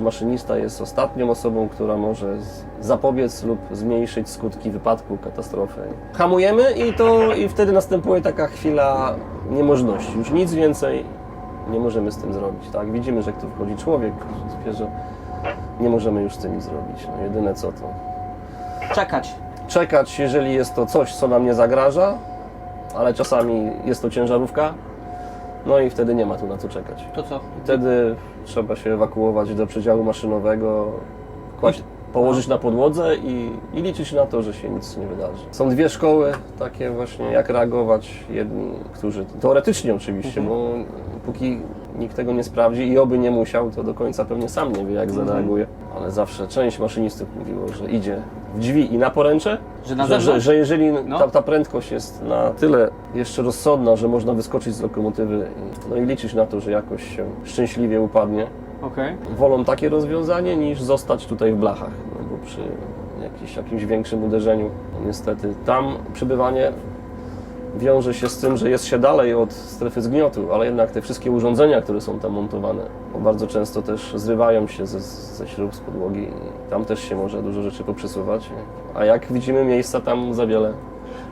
Maszynista jest ostatnią osobą, która może zapobiec lub zmniejszyć skutki wypadku, katastrofy. Hamujemy i to i wtedy następuje taka chwila niemożności. Już nic więcej nie możemy z tym zrobić. Tak? Widzimy, że tu wchodzi człowiek, zwierzę. Nie możemy już z tym nic zrobić. No, jedyne co to Czekać. czekać, jeżeli jest to coś, co nam nie zagraża, ale czasami jest to ciężarówka, no i wtedy nie ma tu na co czekać. To co? Wtedy trzeba się ewakuować do przedziału maszynowego, kłaść, położyć na podłodze i, i liczyć na to, że się nic nie wydarzy. Są dwie szkoły takie właśnie, jak reagować. Jedni, którzy teoretycznie oczywiście, bo póki nikt tego nie sprawdzi i oby nie musiał, to do końca pewnie sam nie wie, jak zareaguje. Ale zawsze część maszynistów mówiło, że idzie w drzwi i na poręcze, Że na że, że, że jeżeli No. ta, ta prędkość jest na tyle jeszcze rozsądna, że można wyskoczyć z lokomotywy i, no i liczyć na to, że jakoś się szczęśliwie upadnie, Okej. wolą takie rozwiązanie niż zostać tutaj w blachach, no bo przy jakimś, jakimś większym uderzeniu niestety tam przebywanie wiąże się z tym, że jest się dalej od strefy zgniotu, ale jednak te wszystkie urządzenia, które są tam montowane, bardzo często też zrywają się ze, ze śrub z podłogi i tam też się może dużo rzeczy poprzesuwać, a jak widzimy miejsca tam za wiele